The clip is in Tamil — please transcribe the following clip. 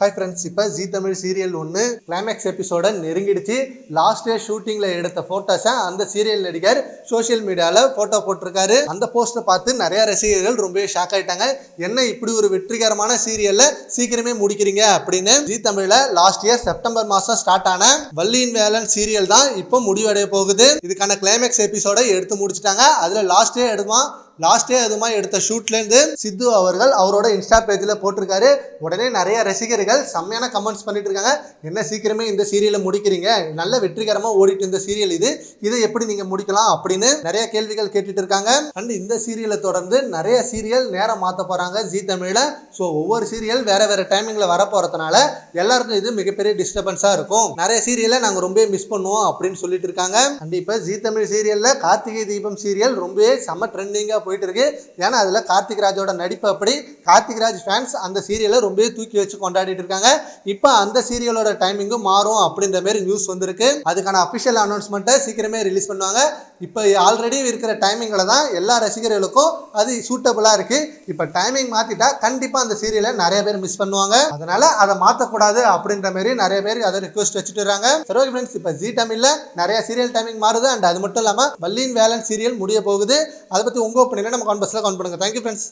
ஹாய் ஃப்ரெண்ட்ஸ் இப்போ ஜி தமிழ் சீரியல் ஒன்று கிளைமேக்ஸ் எபிசோட நெருங்கிடுச்சு. லாஸ்ட் டே ஷூட்டிங்கில் எடுத்த ஃபோட்டோஸை அந்த சீரியல் நடிகர் சோஷியல் மீடியாவில் ஃபோட்டோ போட்டிருக்காரு. அந்த போஸ்ட்டை பார்த்து நிறைய ரசிகர்கள் ரொம்பவே ஷாக் ஆகிட்டாங்க என்ன இப்படி ஒரு வெற்றிகரமான சீரியலில் சீக்கிரமே முடிக்கிறீங்க அப்படின்னு ஜி தமிழில் லாஸ்ட் இயர் செப்டம்பர் மாதம் ஸ்டார்ட் ஆன வள்ளியின் வேலன் சீரியல் தான் இப்போ முடிவடைய போகுது. இதுக்கான கிளைமேக்ஸ் எபிசோட எடுத்து முடிச்சிட்டாங்க. அதில் லாஸ்ட் டே எடுமா லாஸ்டே அதுமாதிரி எடுத்த ஷூட்லேருந்து சித்து அவர்கள் அவரோட இன்ஸ்டா பேஜில் போட்டிருக்காரு. உடனே நிறைய ரசிகர்கள் செம்மையான கமெண்ட்ஸ் பண்ணிட்டு இருக்காங்க. என்ன சீக்கிரமே இந்த சீரியலை முடிக்கிறீங்க? நல்ல வெற்றிகரமாக ஓடிட்டு இந்த சீரியல் இது. இதை எப்படி நீங்கள் முடிக்கலாம் அப்படின்னு நிறைய கேள்விகள் கேட்டுட்டு இருக்காங்க. அண்ட் இந்த சீரியலை தொடர்ந்து நிறைய சீரியல் நேரம் மாற்ற போகிறாங்க ஜி தமிழில். ஸோ ஒவ்வொரு சீரியல் வேற வேற டைமிங்கில் வர போகிறதுனால எல்லாருக்கும் இது மிகப்பெரிய டிஸ்டர்பன்ஸாக இருக்கும். நிறைய சீரியலை நாங்கள் ரொம்ப மிஸ் பண்ணுவோம் அப்படின்னு சொல்லிட்டு இருக்காங்க. அண்ட் இப்போ ஜி தமிழ் சீரியலில் கார்த்திகை தீபம் சீரியல் ரொம்பவே செம்ம ட்ரெண்டிங்காக போயிட்டு இருக்கு ஏன்னா அதில் கார்த்திக் ராஜோட நடிப்பு அப்படி. கார்த்திக் ராஜ் ஃபேன்ஸ் அந்த சீரியலை ரொம்பவே தூக்கி வச்சு கொண்டாடிட்டு இருக்காங்க. இப்போ அந்த சீரியலோட டைமிங்கும் மாறும் அப்படின்ற மாதிரி நியூஸ் வந்திருக்கு. அதுக்கான அஃபிஷியல் அனௌன்ஸ்மெண்ட்டை சீக்கிரமே ரிலீஸ் பண்ணுவாங்க. இப்போ ஆல்ரெடி இருக்கிற டைமிங்கில் தான் எல்லா ரசிகர்களுக்கும் அது சூட்டபுளாக இருக்கு. இப்போ டைமிங் மாற்றிட்டா கண்டிப்பாக அந்த சீரியலை நிறைய பேர் மிஸ் பண்ணுவாங்க. அதனால அதை மாற்றக்கூடாது அப்படின்ற மாதிரி நிறைய பேர் அதை ரிக்வஸ்ட் வச்சுட்டு இருக்காங்க. சரி ஓகே ஃப்ரெண்ட்ஸ் இப்போ ஜி தமிழில் நிறைய சீரியல் டைமிங் மாறுது. அண்ட் அது மட்டும் இல்லாமல் வள்ளியின் வேலன் சீரியல் முடிய போகுது. அதை பற்றி உங்கள் ஒப்பீனியனை நம்ம கான்பஸில் கான் பண்ணுங்க. Thank you friends